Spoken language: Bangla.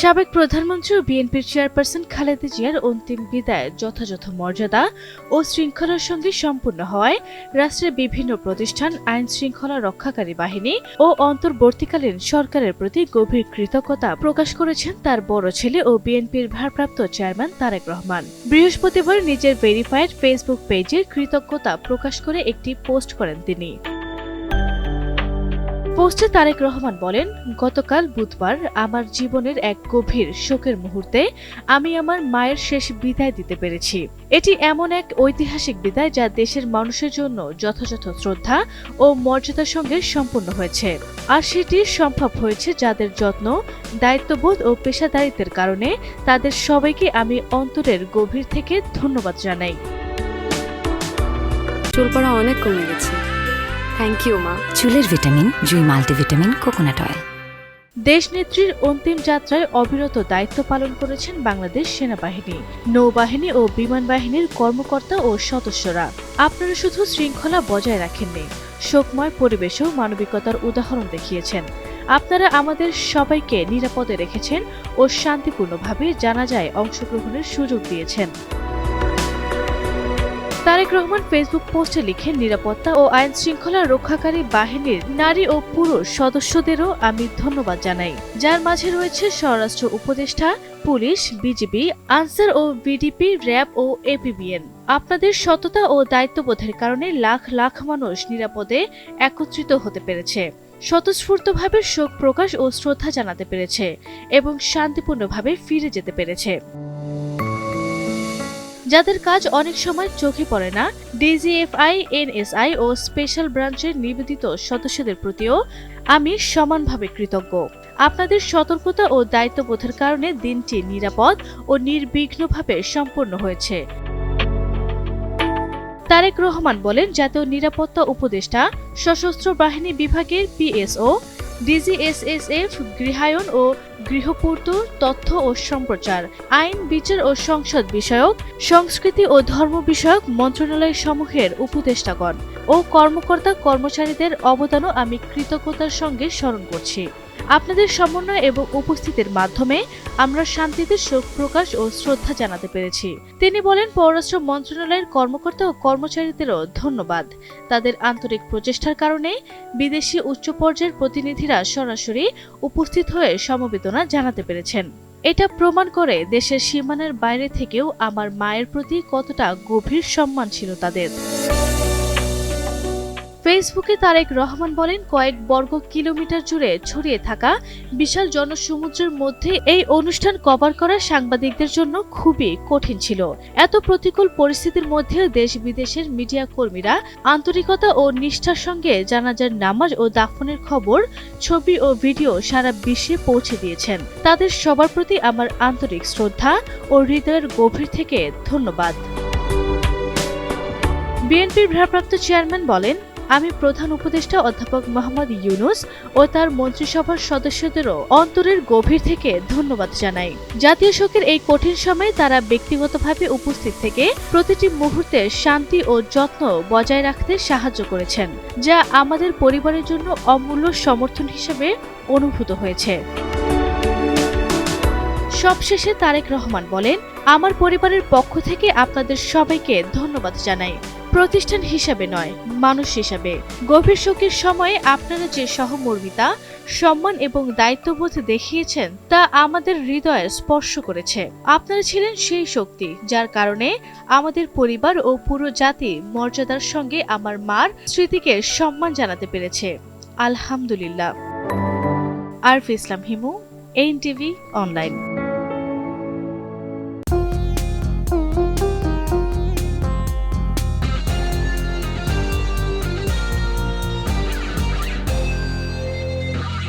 সাবেক প্রধানমন্ত্রী ও বিএনপির চেয়ারপারসন খালেদা জিয়ার অন্তিম বিদায় যথাযথ মর্যাদা ও শৃঙ্খলার সঙ্গে সম্পূর্ণ হওয়ায় রাষ্ট্রের বিভিন্ন প্রতিষ্ঠান, আইন শৃঙ্খলা রক্ষাকারী বাহিনী ও অন্তর্বর্তীকালীন সরকারের প্রতি গভীর কৃতজ্ঞতা প্রকাশ করেছেন তার বড় ছেলে ও বিএনপির ভারপ্রাপ্ত চেয়ারম্যান তারেক রহমান। বৃহস্পতিবার নিজের ভেরিফাইড ফেসবুক পেজে কৃতজ্ঞতা প্রকাশ করে একটি পোস্ট করেন তিনি। পোস্টে তারেক রহমান বলেন, গতকাল বুধবার আমার জীবনের এক গভীর শোকের মুহূর্তে আমি আমার মায়ের শেষ বিদায় দিতে পেরেছি। এটি এমন এক ঐতিহাসিক বিদায় যা দেশের মানুষের জন্য যথাযথ শ্রদ্ধা ও মর্যাদার সঙ্গে সম্পূর্ণ হয়েছে। আর সেটি সম্ভব হয়েছে যাদের যত্ন, দায়িত্ববোধ ও পেশাদারিত্বের কারণে। তাদের সবাইকে আমি অন্তরের গভীর থেকে ধন্যবাদ জানাই। চুল পড়া অনেক কমে গেছে। থ্যাংক ইউ মা। চুলের ভিটামিন জুই মাল্টিভিটামিন কোকোনাট অয়েল। দেশনেত্রীর অন্তিম যাত্রায় অবিরত দায়িত্ব পালন করেছেন বাংলাদেশ সেনাবাহিনী নৌবাহিনী ও বিমান বাহিনীর কর্মকর্তা ও সদস্যরা। আপনারা শুধু শৃঙ্খলা বজায় রাখেননি শোকময় পরিবেশেও মানবিকতার উদাহরণ দেখিয়েছেন। আপনারা আমাদের সবাইকে নিরাপদে রেখেছেন ও শান্তিপূর্ণভাবে জানাজায় অংশগ্রহণের সুযোগ দিয়েছেন। তারেক রহমান ফেসবুক পোস্টে লিখেন, নিরাপত্তা ও আইন শৃঙ্খলা রক্ষাকারী বাহিনীর নারী ও পুরুষ সদস্যদেরও আমি ধন্যবাদ জানাই। যার মাঝে রয়েছে স্বরাষ্ট্র উপদেষ্টা, পুলিশ, বিজিবি, আনসার ও বিডিপি, র্যাব ও এপিবিএন। আপনাদের সততা ও দায়িত্ববোধের কারণে লাখ লাখ মানুষ নিরাপদে একত্রিত হতে পেরেছে। স্বতঃস্ফূর্তভাবে শোক প্রকাশ ও শ্রদ্ধা জানাতে পেরেছে এবং শান্তিপূর্ণভাবে ফিরে যেতে পেরেছে। যাদের কাজ অনেক সময় চোখে পড়ে না ডিজিএফআই এনএসআই ও স্পেশাল ব্রাঞ্চের নিবেদিত সদস্যদের প্রতিও আমি সমানভাবে কৃতজ্ঞ। আপনাদের সতর্কতা ও দায়িত্ববোধের কারণে দিনটি নিরাপদ ও নির্বিঘ্নভাবে সম্পন্ন হয়েছে। তারেক রহমান বলেন, জাতীয় নিরাপত্তা উপদেষ্টা সশস্ত্র বাহিনী বিভাগের পিএসও ডিজিএসএসএফ গৃহায়ন ও গৃহপূর্ত তথ্য ও সম্প্রচার, আইন, বিচার ও সংসদ বিষয়ক, সংস্কৃতি ও ধর্ম বিষয়ক মন্ত্রণালয় সমূহের উপদেষ্টাগণ ও কর্মকর্তা কর্মচারীদের অবদানও আমি কৃতজ্ঞতার সঙ্গে স্মরণ করছি। আপনাদের সমন্বয় এবং উপস্থিতির মাধ্যমে আমরা শান্তিতে শোক প্রকাশ ও শ্রদ্ধা জানাতে পেরেছি। তিনি বলেন, পররাষ্ট্র মন্ত্রণালয়ের কর্মকর্তা ও কর্মচারীদেরও ধন্যবাদ। তাদের আন্তরিক প্রচেষ্টার কারণে বিদেশি উচ্চ পর্যায়ের প্রতিনিধিরা সরাসরি উপস্থিত হয়ে সমবেদনা জানাতে পেরেছেন। এটা প্রমাণ করে দেশের সীমানার বাইরে থেকেও আমার মায়ের প্রতি কতটা গভীর সম্মান ছিল তাদের। ফেসবুকে তারেক রহমান বলেন, কয়েক বর্গ কিলোমিটার জুড়ে ছড়িয়ে থাকা বিশাল জনসমুদ্রের মধ্যে এই অনুষ্ঠান কভার করা সাংবাদিকদের জন্য খুবই কঠিন ছিল। এত প্রতিকূল পরিস্থিতির মধ্যে দেশ বিদেশের মিডিয়া কর্মীরা আন্তরিকতা ও নিষ্ঠার সঙ্গে জানাজার নামাজ ও দাফনের খবর, ছবি ও ভিডিও সারা বিশ্বে পৌঁছে দিয়েছেন। তাদের সবার প্রতি আমার আন্তরিক শ্রদ্ধা ও হৃদয়ের গভীর থেকে ধন্যবাদ। বিএনপির ভারপ্রাপ্ত চেয়ারম্যান বলেন আমি প্রধান উপদেষ্টা অধ্যাপক মোহাম্মদ ইউনুস ও তার মন্ত্রিসভার সদস্যদেরও অন্তরের গভীর থেকে ধন্যবাদ জানাই। জাতীয় শোকের এই কঠিন সময়ে তারা ব্যক্তিগতভাবে উপস্থিত থেকে প্রতিটি মুহূর্তে শান্তি ও যত্ন বজায় রাখতে সাহায্য করেছেন, যা আমাদের পরিবারের জন্য অমূল্য সমর্থন হিসেবে অনুভূত হয়েছে। সবশেষে তারেক রহমান বলেন, আমার পরিবারের পক্ষ থেকে আপনাদের সবাইকে ধন্যবাদ জানাই। প্রতিষ্ঠান হিসাবে নয়, মানুষ হিসাবে। গভীর শোকের সময়ে আপনারা যে সহমর্মিতা, সম্মান এবং দায়িত্ববোধ দেখিয়েছেন, তা আমাদের হৃদয়ে স্পর্শ করেছে। আপনারা ছিলেন সেই শক্তি, যার কারণে আমাদের পরিবার ও পুরো জাতি মর্যাদার সঙ্গে আমার মার স্মৃতিকে সম্মান জানাতে পেরেছে। আলহামদুলিল্লাহ। Araf Islam Himu, N TV online.